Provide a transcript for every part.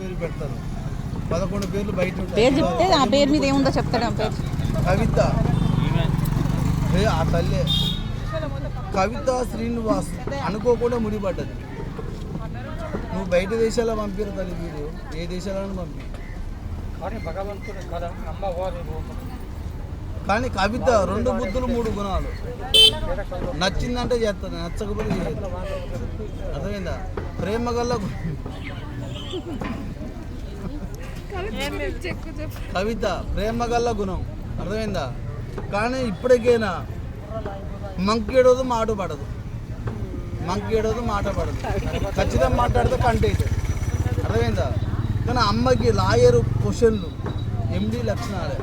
పేరు పెడతారు. పదకొండు పేర్లు బయట. పేరు చెప్తే ఆ పేరు మీద ఏముందో చెప్తాడు ఆ పేరు. కవిత. ఏ ఆ తల్లే. కవిత శ్రీనివాస్ అనుకోకుండా ముడిపడ్డది. నువ్వు బయట దేశాల పంపిరు తల్లి వీడియో ఏ దేశాలను పంపి. కానీ కవిత రెండు బుద్ధులు మూడు గుణాలు. నచ్చిందంటే చేస్తాను నచ్చకపోతే అర్థమైందా? ప్రేమ గల్ల గు- కవిత ప్రేమ గల్ల గుణం. అర్థమైందా? కానీ ఇప్పటికైనా మంకేడోదు మాట పడదు. మంకేడోదు మాట పడదు. ఖచ్చితంగా మాట్లాడితే కంటే అర్థమైందా? కానీ అమ్మకి లాయరు క్వశ్చన్లు ఎండి లక్షణాలే.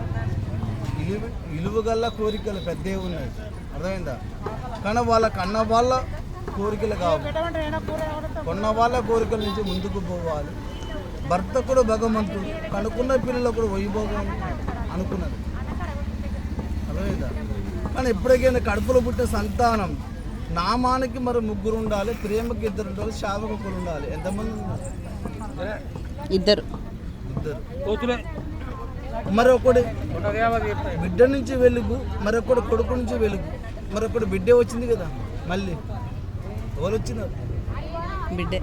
ఇలువ ఇలువగల్ల కోరికలు పెద్దవి ఉన్నాయి. అర్థమైందా? కానీ వాళ్ళ కన్న వాళ్ళ కోరికలు కావు. కొన్న వాళ్ళ కోరికల నుంచి ముందుకు పోవాలి. భర్త కూడా భగవంతుడు. కనుక్కున్న పిల్లలు కూడా వైభోగం అనుకున్నది. అర్థమైందా? కానీ ఎప్పటికైనా కడుపులో పుట్టిన సంతానం నామానికి మరి ముగ్గురు ఉండాలి ప్రేమకి ఇద్దరు ఉండాలి శాపకు ఒకరు ఉండాలి. ఎంతమంది ఇద్దరు. ఇద్దరు. మరొకటి బిడ్డ నుంచి వెలుగు మరొకటి కొడుకు నుంచి వెలుగు. మరొకటి బిడ్డే వచ్చింది కదా మళ్ళీ. ఎవరు వచ్చినారు బిడ్డే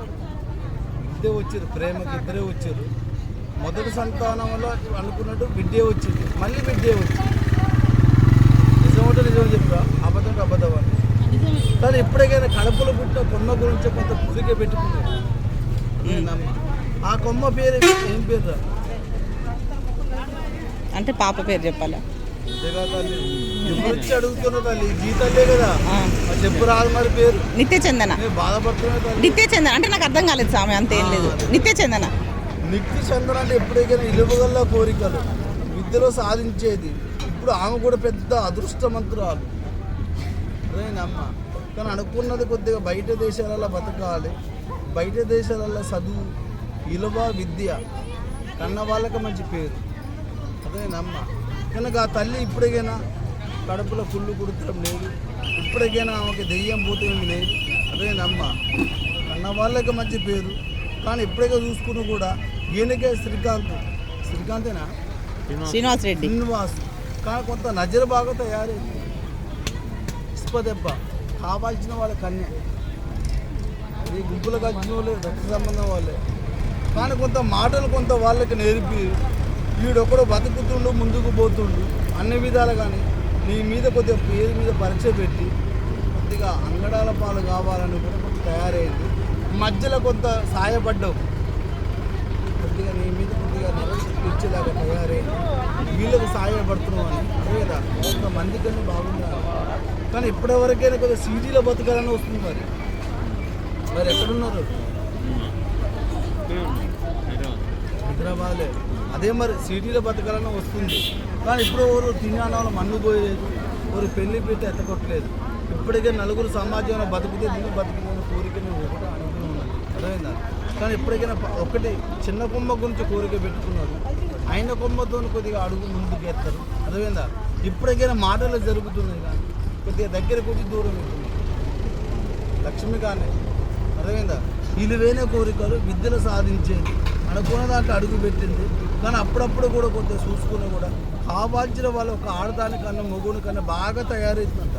ఇద్దరే వచ్చారు ప్రేమకి ఇద్దరే వచ్చారు మొదటి సంతానంలో అనుకున్నట్టు బిడ్డే వచ్చింది మళ్ళీ బిడ్డే వచ్చింది. నిజం అంటే నిజం చెప్పా అబద్ధం అబద్ధం అని. కానీ ఎప్పటికైనా కడుపులో పుట్టిన కొమ్మ గురించి కొంత కోరిక పెట్టుకున్నాడు? ఆ కొమ్మ పేరు ఏం పేరు రా అంటే పాప పేరు చెప్పాలా? అంతేగా తల్లి. ఎప్పుడు వచ్చి అడుగుతున్నా తల్లి గీతలే కదా. నిత్య చందన. నిత్య చందన. అంటే నాకు అర్థం కాలేదు స్వామి అంతేం లేదు. నిత్య చందన. నిత్య చంద్ర అంటే ఎప్పటికైనా ఇలువగల్ల కోరికలు విద్యలో సాధించేది. ఇప్పుడు ఆమె కూడా పెద్ద అదృష్టమంతురాలు. అదేనమ్మ కానీ అనుకున్నది కొద్దిగా బయట దేశాలలో బతకాలి. బయట దేశాలలో చదువు విలువ విద్య కన్న వాళ్ళకి మంచి పేరు. అదేనమ్మ కనుక ఆ తల్లి ఇప్పటికైనా కడుపులో కుళ్ళు కుడతడం లేదు. ఇప్పటికైనా ఆమెకి దెయ్యం ఏమి లేదు. అదేనమ్మ కన్న వాళ్ళకి మంచి పేరు. కానీ ఎప్పటికీ చూసుకుని కూడా ఈయనకే శ్రీకాంత్. శ్రీకాంతేనా? శ్రీనివాస్ రెడ్డి. శ్రీనివాస్. కానీ కొంత నజర బాగా తయారైంది ఇసుప దెబ్బ. కావాల్సిన వాళ్ళ కన్య. ఈ గుంపులు కలిసిన వాళ్ళే రక్త సంబంధం వాళ్ళే. కానీ కొంత మాటలు కొంత వాళ్ళకి నేర్పి. వీడొక్కడు బతుకుతుండు ముందుకు పోతుండు. అన్ని విధాలు కానీ నీ మీద కొద్దిగా పేరు మీద పరీక్ష పెట్టి కొద్దిగా అంగడాల పాలు కావాలని కూడా కొంచెం తయారైంది. మధ్యలో కొంత సాయపడ్డావు కొద్దిగా నీ మీద కొద్దిగా ఇచ్చేలాగా తయారైంది. వీళ్ళకి సాయపడుతున్నావు అని. అదే కదా కొంతమంది కన్నా బాగుండాలి. కానీ ఇప్పటివరకైనా కొద్దిగా సీజీలో బతకాలని వస్తుంది మరి. మరి ఎక్కడున్నారు? హైదరాబాద్లే అదే మరి సిటీలో బతకాలని వస్తుంది. కానీ ఇప్పుడు ఎవరు తిన్నాను మన్ను పోయలేదు. ఎవరు పెళ్ళి పెట్టి ఎత్తకొట్టలేదు ఇప్పటికే నలుగురు సమాజంలో బతికితే దీన్ని బతికిన కోరిక నేను ఒకటి అనుకుని ఉన్నాను. అర్థమైందా? కానీ ఇప్పటికైనా ఒకటి చిన్న కొమ్మ గురించి కోరిక పెట్టుకున్నారు. ఆయన కొమ్మతో కొద్దిగా అడుగు ముందుకు ఎత్తారు అర్థమైందా? ఇప్పటికైనా మాటలు జరుగుతున్నాయి కానీ కొద్దిగా దగ్గర కొద్ది దూరం అవుతుంది లక్ష్మి కానీ అర్థమైందా? విలువైన కోరికలు విద్యలు సాధించేది. అనుకున్న దాంట్లో అడుగు పెట్టింది. కానీ అప్పుడప్పుడు కూడా కొద్దిగా చూసుకుని కూడా కావాల్సిన వాళ్ళు ఒక ఆడదానికన్నా మొగుని కన్నా బాగా తయారవుతుందంట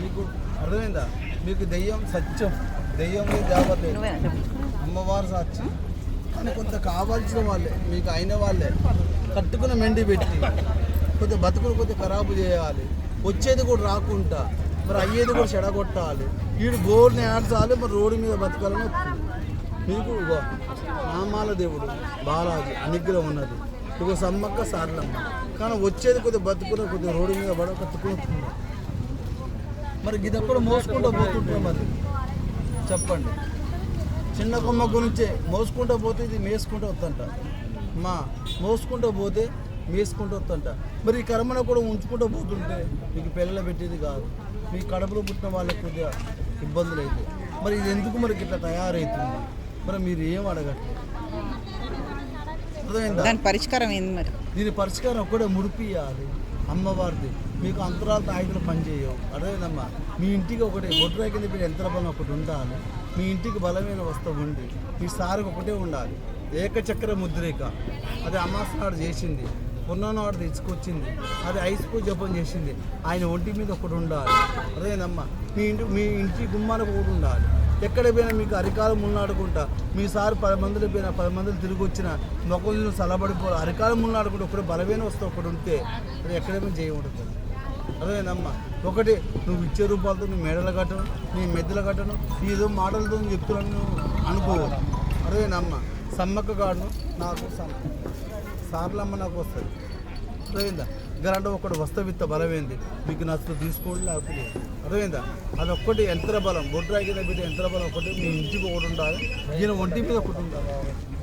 మీకు అర్థమైందా? మీకు దెయ్యం సత్యం. దెయ్యం దేవత అమ్మవారు సాక్షి కానీ కొంత కావాల్సిన వాళ్ళే మీకు అయిన వాళ్ళే కట్టుకున్న మెండి పెట్టి కొద్దిగా బతుకులు కొద్దిగా ఖరాబు చేయాలి. వచ్చేది కూడా రాకుండా మరి అయ్యేది కూడా చెడగొట్టాలి. వీడు గోల్ని ఆడ్చాలి మరి రోడ్డు మీద బతకాలని మీకు నామాల దేవుడు బాలాజీ అనుగ్రహం ఉన్నది. ఇగో సమ్మక్క సారలమ్మ. కానీ వచ్చేది కొద్దిగా బతుకున్న కొద్దిగా రోడ్డు మీద పడ కట్టుకుంటుంది మరి గిదప్పుడు మోసుకుంటూ పోతుంటాం మరి. చెప్పండి. చిన్న కొమ్మ గురించే మోసుకుంటూ పోతే ఇది మేసుకుంటూ వస్తుంట. మా మోసుకుంటూ పోతే మేసుకుంటూ వస్తుంట. మరి ఈ కర్మను కూడా ఉంచుకుంటూ పోతుంటే మీకు పిల్లలు పెట్టేది కాదు. మీ కడుపులో పుట్టిన వాళ్ళకి కొద్దిగా ఇబ్బందులు అయితే మరి ఇది ఎందుకు మరి ఇట్లా తయారవుతుంది మరి మీరు ఏం అడగట్లేదు? దాని పరిష్కారం ఏంది మరి? దీని పరిష్కారం ఒక్కడే ముడిపియాలి అమ్మవారిది. మీకు అంతరాల తాయితులు పనిచేయవు అర్థమైందమ్మా? మీ ఇంటికి ఒకటి బొడ్రాయి కింద పెట్టి యంత్ర బలం ఒకటి ఉండాలి. మీ ఇంటికి బలమైన వస్తువు ఉండి మీ సారికి ఒకటే ఉండాలి. ఏకచక్ర ముద్రిక. అది అమాస నాడు చేసింది. పున్ననాడు తెచ్చుకొచ్చింది అది ఐస్పూ జపం చేసింది. ఆయన ఒంటి మీద ఒకటి ఉండాలి. అదేనమ్మా మీ ఇంటి మీ ఇంటి గుమ్మానికి ఒకటి ఉండాలి. ఎక్కడ పోయినా మీకు అరికాలం మున్నాడుకుంటా. మీ సార్ పది మందిలో పోయినా పది మందిలు తిరిగి వచ్చిన మొక్కలు సలబడిపో అరికాలం మున్నాడుకుంటూ ఒకటి బలమైన వస్తే ఒకటి ఉంటే. అది ఎక్కడేమో చేయకూడదు అదేనమ్మా ఒకటి నువ్వు ఇచ్చే రూపాయలతో నీ మెడలు కట్టను నీ మెద్దలు కట్టను ఏదో మాటలతో చెప్తున్నాను నువ్వు అనుకోవు అదేనమ్మా సమ్మక్క గాడును నాకు సమ్ సార్లమ్మ నాకు వస్తుంది. అదేందా ఇద్దరంటే ఒకటి వస్తవిత్త బలమైంది మీకు నచ్చుతూ తీసుకోండి లేకపోతే అర్థమైందా? అది ఒక్కటి యంత్ర బలం. బొడ్రాయి కింద యంత్ర బలం ఒకటి మీ ఇంటికి ఒకటి ఉండాలి. ఈయన ఒంటి మీద ఒకటి ఉండాలి.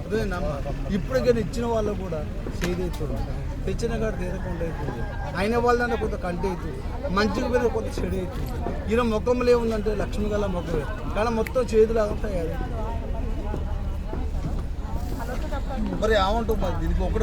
అర్థమైందమ్మా ఇప్పటికైనా ఇచ్చిన వాళ్ళు కూడా చేదవుతుంది తెచ్చిన కాడ తీరకుండా అవుతుంది అయిన వాళ్ళంటే కొంత కంటి అవుతుంది మంచిగా మీద కొంత చెడు అవుతుంది ఈయన ముఖంలో ఏముందంటే లక్ష్మి గల ముఖమే. కానీ మొత్తం చేతులాగా తయారవుతుంది మరి ఏమంటుంది మరి? దీనికి ఒకటి